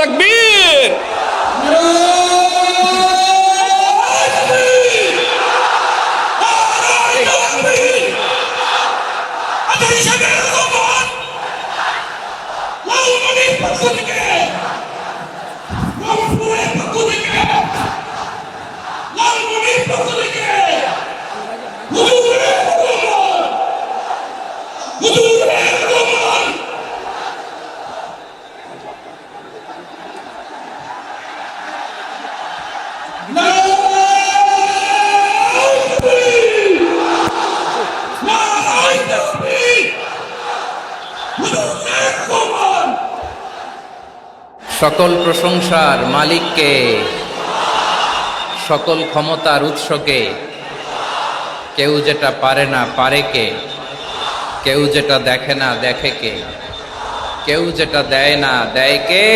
তাকবীর সকল প্রশংসার মালিককে, সকল ক্ষমতার উৎসকে, কেউ যেটা পারে না পারে কে, কেউ যেটা দেখে না দেখে কে, কেউ যেটা দেয় না দেয় কে?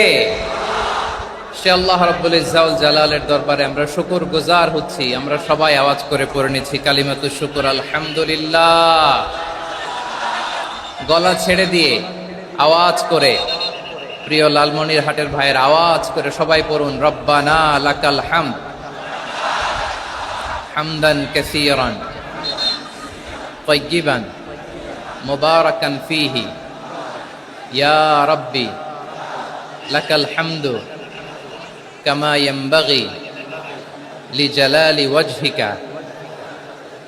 সে আল্লাহ রব্বুল ইজাউল জালালের দরবারে আমরা শুকুর গুজার হচ্ছি, আমরা সবাই আওয়াজ করে পড়ে নিচ্ছি, কালিমাতু শুকুর, আলহামদুলিল্লাহ। গলা ছেড়ে দিয়ে আওয়াজ করে প্রিয় লালমনির হাটের ভাইয়ের আওয়াজ করে সবাই পড়ুন রব্বানা লাকাল হাম হামদান কাসীরান طيبا مباركا فيه يا ربي لك الحمد كما ينبغي لجلال وجهك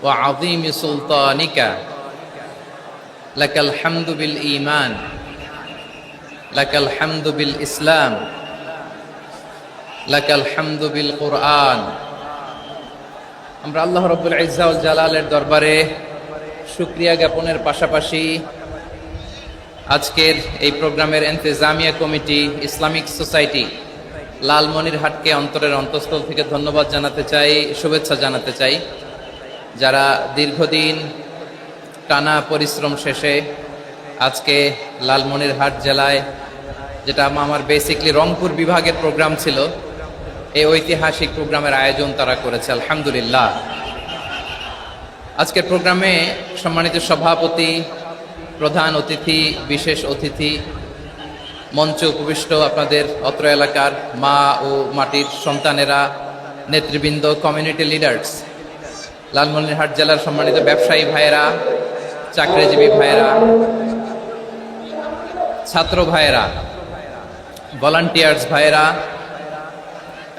وعظيم سلطانك لك الحمد بالإيمان লাকাল হামদু বিল ইসলাম, লাকাল হামদু বিল কোরআন। আমরা আল্লাহ রব্বুল ইজাউল জালালের দরবারে শুক্রিয়া জ্ঞাপনের পাশাপাশি আজকের এই প্রোগ্রামের এন্তেজামিয়া কমিটি ইসলামিক সোসাইটি লালমনিরহাটকে অন্তরের অন্তঃস্থল থেকে ধন্যবাদ জানাতে চাই, শুভেচ্ছা জানাতে চাই। যারা দীর্ঘদিন টানা পরিশ্রম শেষে আজকে লালমনিরহাট জেলায় যেটা আমার বেসিকলি রংপুর বিভাগের প্রোগ্রাম ছিল। এই ঐতিহাসিক প্রোগ্রামের আয়োজন তারা করেছে, আলহামদুলিল্লাহ। আজকের প্রোগ্রামে সম্মানিত সভাপতি, প্রধান অতিথি, বিশেষ অতিথি, মঞ্চে উপবিষ্ট আপনাদের অত্র এলাকার মা ও মাটির সন্তানেরা, নেতৃবৃন্দ কমিউনিটি লিডার্স লালমনিরহাট জেলার সম্মানিত ব্যবসায়ী ভাইয়েরা, চাকরিজীবী ভাইয়েরা, ছাত্র ভাইয়েরা ভলান্টিয়ার্স ভাইয়েরা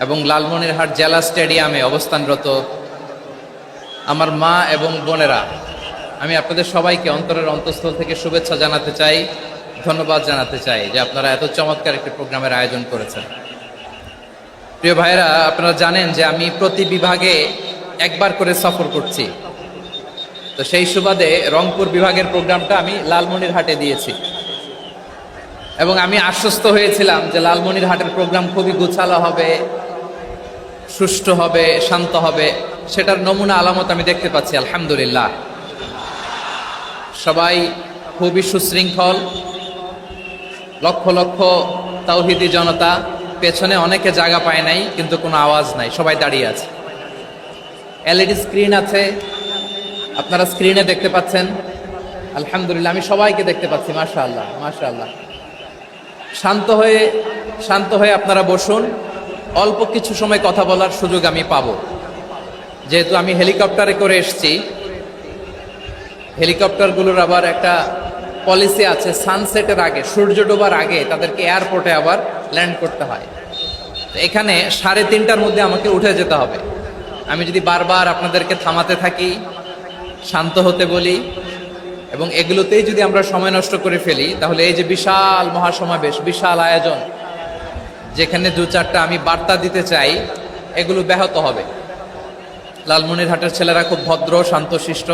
এবং লালমনিরহাট জেলা স্টেডিয়ামে অবস্থানরত আমার মা এবং বোনেরা, আমি আপনাদের সবাইকে অন্তরের অন্তঃস্থল থেকে শুভেচ্ছা জানাতে চাই, ধন্যবাদ জানাতে চাই যে আপনারা এত চমৎকার একটি প্রোগ্রামের আয়োজন করেছেন। প্রিয় ভাইয়েরা, আপনারা জানেন যে আমি প্রতি বিভাগে একবার করে সফর করছি। তো সেই সুবাদে রংপুর বিভাগের প্রোগ্রামটা আমি লালমনিরহাটে দিয়েছি। এবং আমি আশ্বস্ত হয়েছিলাম যে লালমনিরহাটের প্রোগ্রাম খুবই গুছালো হবে, সুষ্ঠু হবে, শান্ত হবে। সেটার নমুনা আলামত আমি দেখতে পাচ্ছি, আলহামদুলিল্লাহ। সবাই খুবই সুশৃঙ্খল, লক্ষ লক্ষ তাওহিদি জনতা, পেছনে অনেকে জায়গা পায় নাই, কিন্তু কোনো আওয়াজ নাই, সবাই দাঁড়িয়ে আছে। এলইডি স্ক্রিন আছে, আপনারা স্ক্রিনে দেখতে পাচ্ছেন। আলহামদুলিল্লাহ, আমি সবাইকে দেখতে পাচ্ছি মাশা আল্লাহ মাশা আল্লাহ শান্ত হয়ে শান্ত হয়ে আপনারা বসুন। অল্প কিছু সময় কথা বলার সুযোগ আমি পাবো। যেহেতু আমি হেলিকপ্টারে করে এসছি, হেলিকপ্টারগুলোর আবার একটা পলিসি আছে সানসেটের আগে, সূর্য ডোবার আগে তাদেরকে এয়ারপোর্টে আবার ল্যান্ড করতে হয়। এখানে সাড়ে তিনটার মধ্যে আমাকে উঠে যেতে হবে। আমি যদি বারবার আপনাদেরকে থামাতে থাকি, শান্ত হতে বলি এবং এগুলোতেই যদি আমরা সময় নষ্ট করে ফেলি, তাহলে এই যে বিশাল মহাসমাবেশ, বিশাল আয়োজন, যেখানে দু চারটা আমি বার্তা দিতে চাই, এগুলো ব্যাহত হবে। লালমনিরহাটের ছেলেরা খুব ভদ্র, শান্তশিষ্ট,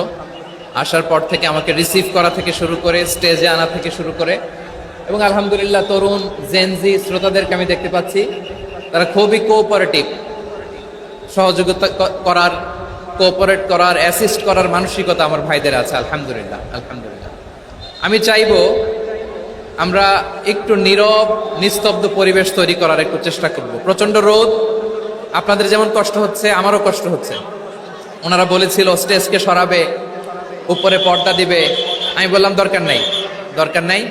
আসার পর থেকে আমাকে রিসিভ করা থেকে শুরু করে স্টেজে আনা থেকে শুরু করে, এবং আলহামদুলিল্লাহ তরুণ জেনজি শ্রোতাদেরকে আমি দেখতে পাচ্ছি, তারা খুবই কোঅপারেটিভ সহযোগিতা করার কোঅপারেট করার অ্যাসিস্ট করার মানসিকতা আমার ভাইদের আছে, আলহামদুলিল্লাহ আলহামদুলিল্লাহ। আমি চাইব আমরা একটু নীরব, নিস্তব্ধ পরিবেশ তৈরি করার একটু চেষ্টা করব। প্রচণ্ড রোদ, আপনাদের যেমন কষ্ট হচ্ছে, আমারও কষ্ট হচ্ছে। ওনারা বলেছিল, স্টেজকে সরাবে, উপরে পর্দা দিবে। আমি বললাম, দরকার নাই দরকার নাই।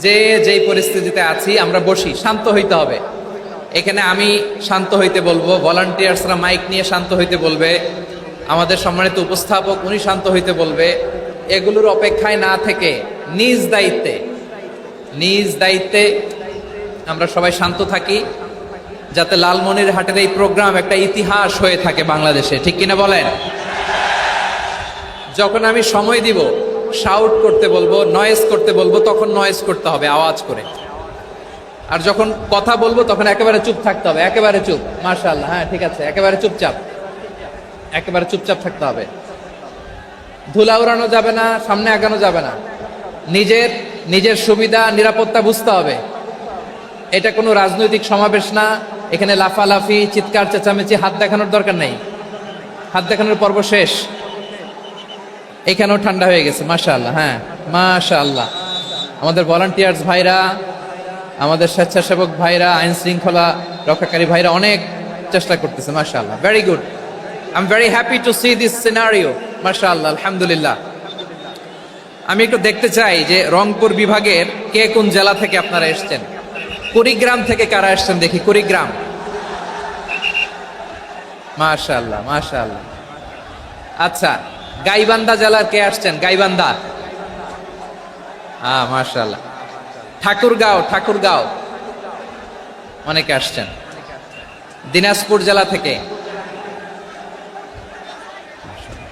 যে, যেই পরিস্থিতিতে আছি, আমরা বসি, শান্ত হইতে হবে। এখানে আমি শান্ত হইতে বলব ভলান্টিয়ার্সরা মাইক নিয়ে শান্ত হইতে বলবে আমাদের সম্মানিত উপস্থাপক, উনি শান্ত হইতে বলবে, এগুলোর অপেক্ষায় না থেকে নিজ দায়িত্বে নিজ দায়িত্বে আমরা সবাই শান্ত থাকি, যাতে লালমনির হাটের এই প্রোগ্রাম একটা ইতিহাস হয়ে থাকে বাংলাদেশে। ঠিক কিনা বলেন? যখন আমি সময় দিব শাউট করতে বলব নয়েজ করতে বলব, তখন নয়েজ করতে হবে, আওয়াজ করে। আর যখন কথা বলব, তখন একেবারে চুপ থাকতে হবে, একেবারে চুপ। মার্শাল্লাহ হ্যাঁ ঠিক আছে, একেবারে চুপচাপ। একেবারে চুপচাপ থাকতে হবে। ধুলা উড়ানো যাবে না, সামনে আগানো যাবে না। নিজের নিজের সুবিধা, নিরাপত্তা বুঝতে হবে। এটা কোনো রাজনৈতিক সমাবেশ না। এখানে লাফালাফি, চিৎকার, চেঁচামেচি, হাত দেখানোর দরকার নেই। হাত দেখানোর পর্ব শেষ। এখানেও ঠান্ডা হয়ে গেছে মাশা আল্লাহ হ্যাঁ মাশা আল্লাহ আমাদের ভলান্টিয়ার্স ভাইরা, আমাদের স্বেচ্ছাসেবক ভাইরা আইন শৃঙ্খলা রক্ষাকারী ভাইরা অনেক চেষ্টা করতেছে মাশা আল্লাহ very good I am very happy to see this scenario মাশা আল্লাহ আলহামদুলিল্লাহ. আমি একটু দেখতে চাই যে রংপুর বিভাগের কে কোন জেলা থেকে আপনারা এসছেন? কুড়িগ্রাম থেকে কারা এসছেন দেখি, কুড়িগ্রাম। মাশাআল্লাহ মাশাআল্লাহ। আচ্ছা গাইবান্ধা জেলার কে আসছেন? গাইবান্ধা। হ্যাঁ মাশাআল্লাহ। ঠাকুরগাঁও ঠাকুরগাঁও। অনেকে আসছেন। দিনাজপুর জেলা থেকে।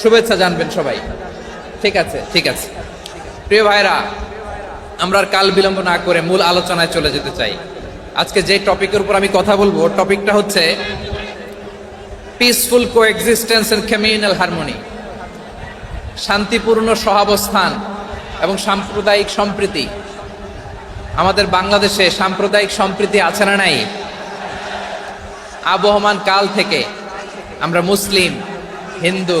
শুভেচ্ছা জানবেন সবাই। ঠিক আছে ঠিক আছে। প্রিয় ভাইরা আমরা কাল বিলম্ব না করে মূল আলোচনায় চলে যেতে চাই। আজকে যে টপিকের উপর আমি কথা বলব, টপিকটা হচ্ছে peaceful coexistence and communal harmony শান্তিপূর্ণ সহাবস্থান এবং সাম্প্রদায়িক সম্প্রীতি। আমাদের বাংলাদেশে সাম্প্রদায়িক সম্প্রীতি আছে না নাই? আবহমান কাল থেকে আমরা মুসলিম, হিন্দু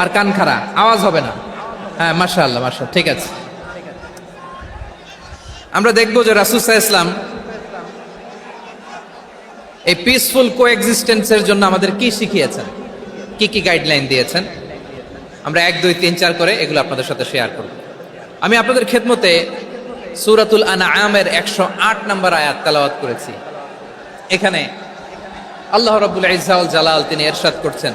আর কান খাড়া, আওয়াজ হবে না। হ্যাঁ মার্শাল আল্লাহ মার্শাল ঠিক আছে। আমরা দেখব যে রাসুসা ইসলাম এই পিসফুল কো এক্সিস্টেন্সের জন্য আমাদের কি শিখিয়েছেন? কি কি গাইডলাইন দিয়েছেন? আমরা এক, দুই, তিন, চার করে এগুলো আপনাদের সাথে শেয়ার করব। আমি আপনাদের খেদমতে সুরাতুল আনা আমের একশো আট নম্বর আয়াত তালাওয়াত করেছি। এখানে আল্লাহ রবুল ইজাউল জালাল তিনি এরশাদ করছেন।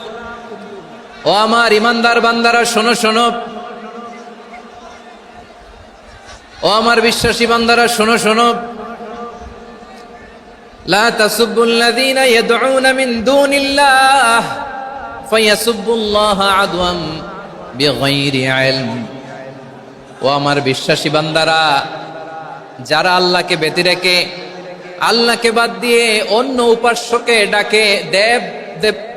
ও আমার ইমানদার বান্দারা, শোনো শোনো। ও আমার বিশ্বাসী বান্দারা, শোনো শোনো। লা তাসুবুল্লাযীনা ইয়াদউনা মিন দুনিল্লাহ ফায়াসুবুল্লাহ আদওয়াম বিগাইরি ইলম। ও আমার বিশ্বাসী বান্দারা, যারা আল্লাহকে ব্যতি রেখে, আল্লাহকে বাদ দিয়ে অন্য উপাস্যকে ডাকে দেব দেব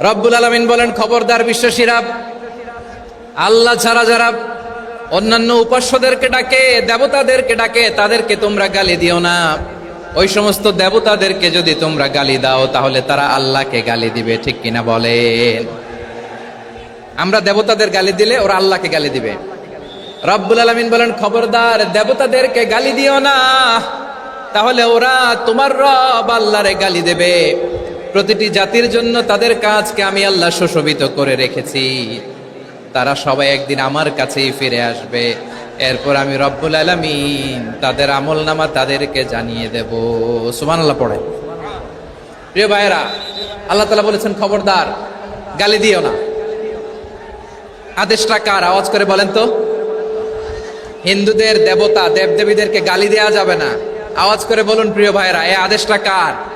রব্বুল আলমিন বলেন, খবরদার বিশ্বাসীরা, আল্লাহ ছাড়া যারা অন্যান্য উপাস্যদেরকে ডাকে, দেবতাদেরকে ডাকে, তাদেরকে তোমরা গালি দিও না। ওই সমস্ত দেবতাদেরকে যদি তোমরা গালি দাও, তাহলে তারা আল্লাহকে গালি দিবে, ঠিক কিনা বলেন? আমরা দেবতাদের গালি দিলে ওরা আল্লাহকে গালি দিবে। রব্বুল আলমিন বলেন, খবরদার, দেবতাদেরকে গালি দিও না। তাহলে ওরা তোমার রব আল্লাহরে গালি দেবে। প্রতিটি জাতির জন্য তাদের কাজকে আমি আল্লাহ সুশোভিত করে রেখেছি। তারা সবাই একদিন আমার কাছেই ফিরে আসবে। এরপর আমি রব্বুল আলমিন তাদের আমল নামা তাদেরকে জানিয়ে দেব। সুমান আল্লাহ পড়ে প্রিয় ভাইয়েরা, আল্লাহ তালা বলেছেন, খবরদার, গালি দিও না। আদেশটা কার? আওয়াজ করে বলেন তো। হিন্দুদের দেবতা, দেবদেবীদেরকে গালি দেওয়া যাবে না। আওয়াজ করে বলুন, প্রিয় ভাইয়েরা এই আদেশটা কার?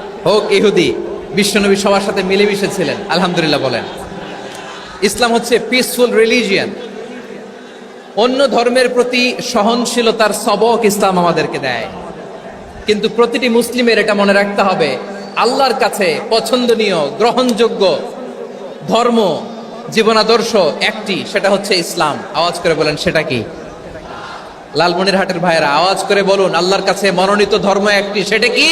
হোক ইহুদি, বিশ্বনবী সবার সাথে মিলেমিশে ছিলেন, আলহামদুলিল্লাহ বলেন। ইসলাম হচ্ছে পিসফুল রিলিজিয়ান অন্য ধর্মের প্রতি সহনশীলতার সবক ইসলাম আমাদেরকে দেয়। কিন্তু প্রতিটি মুসলিমের এটা মনে রাখতে হবে, আল্লাহর কাছে পছন্দনীয়, গ্রহণযোগ্য ধর্ম, জীবনাদর্শ একটি, সেটা হচ্ছে ইসলাম। আওয়াজ করে বলেন, সেটা কি? লালমনিরহাটের ভাইয়েরা, আওয়াজ করে বলুন, আল্লাহর কাছে মনোনীত ধর্ম একটি, সেটা কি?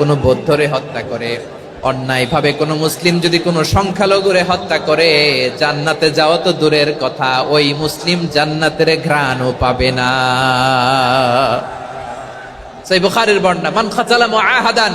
কোনো বৌদ্ধরে হত্যা করে, অন্যায়ভাবে কোনো মুসলিম যদি কোনো সংখ্যালঘুরে হত্যা করে, জান্নাতে যাওয়া তো দূরের কথা, ওই মুসলিম জান্নাতের ঘ্রাণও পাবে না। সেই বুখারের বর্ণা মান খাচালা মুআহাদান